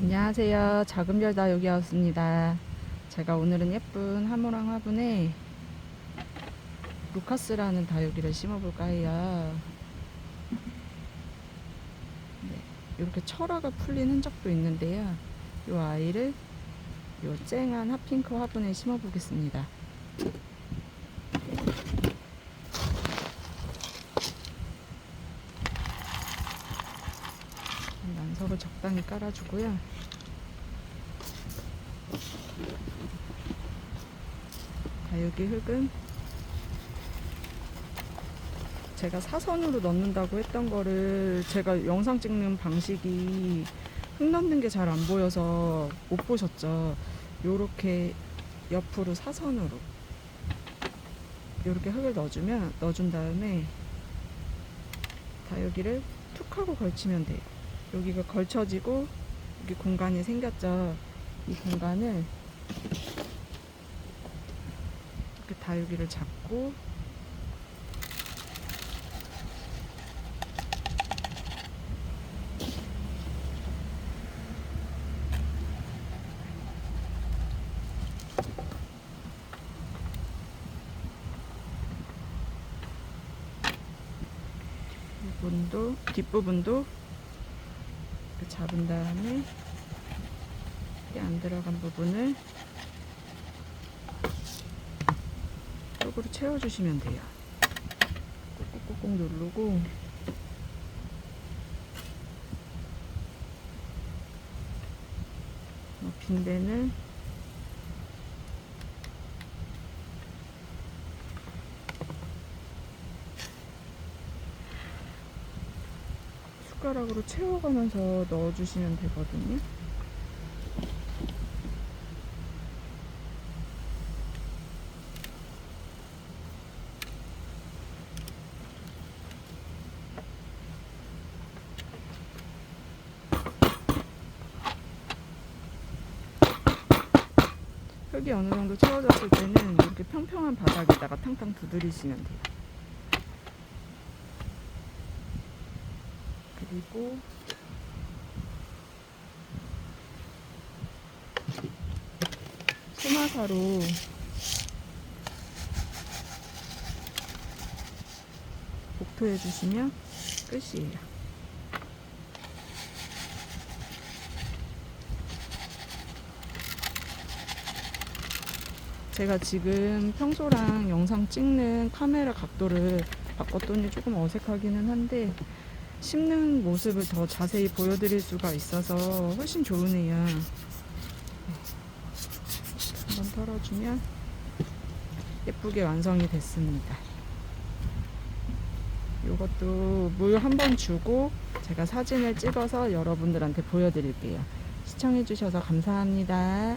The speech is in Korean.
안녕하세요. 별 다육이 하우스입니다. 제가 오늘은 예쁜 하모랑 화분에 루카스라는 다육이를 심어볼까 해요. 네, 이렇게 철화가 풀린 흔적도 있는데요. 이 아이를 이 쨍한 핫핑크 화분에 심어보겠습니다. 난서를 적당히 깔아주고요. 다육이 흙은 제가 사선으로 넣는다고 했던 거를 제가 영상 찍는 방식이 흙 넣는 게 잘 안 보여서 못 보셨죠. 요렇게 옆으로 사선으로 요렇게 흙을 넣어주면 넣어준 다음에 다육이를 툭 하고 걸치면 돼요. 여기가 걸쳐지고 여기 공간이 생겼죠. 이 공간을 이렇게 다육이를 잡고 부분도 뒷부분도 이렇게 잡은 다음에 안 들어간 부분을 쪽으로 채워주시면 돼요. 꾹꾹꾹꾹 누르고 어, 빈 데는 숟가락으로 채워가면서 넣어주시면 되거든요. 흙이 어느 정도 채워졌을 때는 이렇게 평평한 바닥에다가 탕탕 두드리시면 돼요. 그리고 소마사로 복토해 주시면 끝이에요. 제가 지금 평소랑 영상 찍는 카메라 각도를 바꿨더니 조금 어색하기는 한데 심는 모습을 더 자세히 보여드릴 수가 있어서 훨씬 좋으네요. 한번 털어주면 예쁘게 완성이 됐습니다. 이것도 물 한 번 주고 제가 사진을 찍어서 여러분들한테 보여드릴게요. 시청해주셔서 감사합니다.